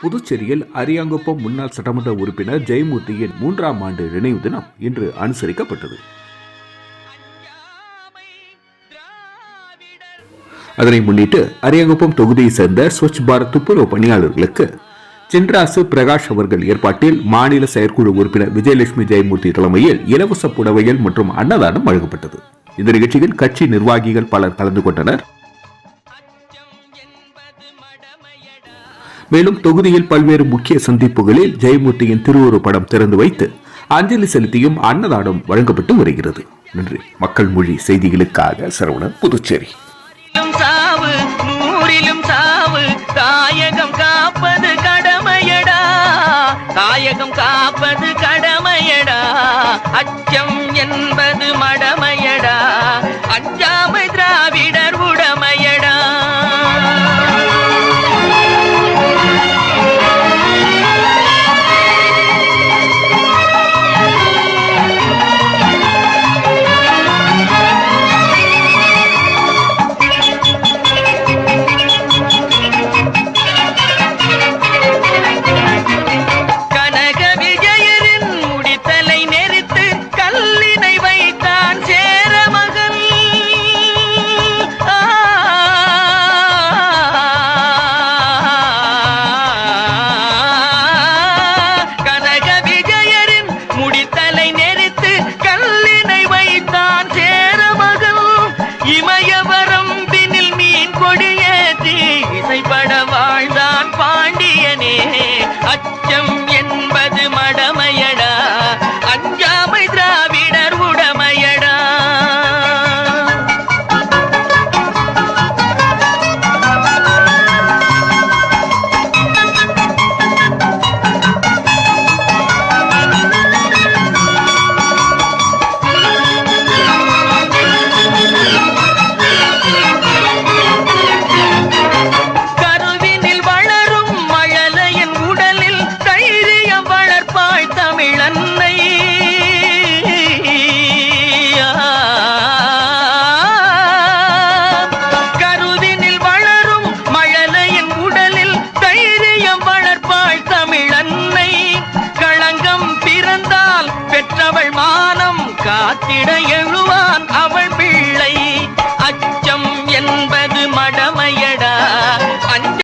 புதுச்சேரியில் அரியாங்குப்பம் முன்னாள் சட்டமன்ற உறுப்பினர் ஜெயமூர்த்தியின் மூன்றாம் ஆண்டு நினைவு தினம் இன்று அனுசரிக்கப்பட்டது. அதனை முன்னிட்டு அரியாங்குப்பம் தொகுதியை சேர்ந்த ஸ்வச் பாரத் துப்புரவு பணியாளர்களுக்கு சென்ராசு பிரகாஷ் அவர்கள் ஏற்பாட்டில் மாநில செயற்குழு உறுப்பினர் விஜயலட்சுமி ஜெயமூர்த்தி தலைமையில் இலவச புடவைகள் மற்றும் அன்னதானம் வழங்கப்பட்டது. இந்த நிகழ்ச்சியில் கட்சி நிர்வாகிகள் பலர் கலந்து கொண்டனர். மேலும் தொகுதியில் பல்வேறு முக்கிய சந்திப்புகளில் ஜெயமூர்த்தியின் திருவுரு படம் திறந்து வைத்து அஞ்சலி செலுத்தியும் அன்னதானம் வழங்கப்பட்டு வருகிறது. நன்றி. மக்கள் மொழி செய்திகளுக்காக சரவணன் புதுச்சேரி. தாயகம் காப்பது கடமையடா. தாயகம் காப்பது கடமையடா. அச்சம் காத்திட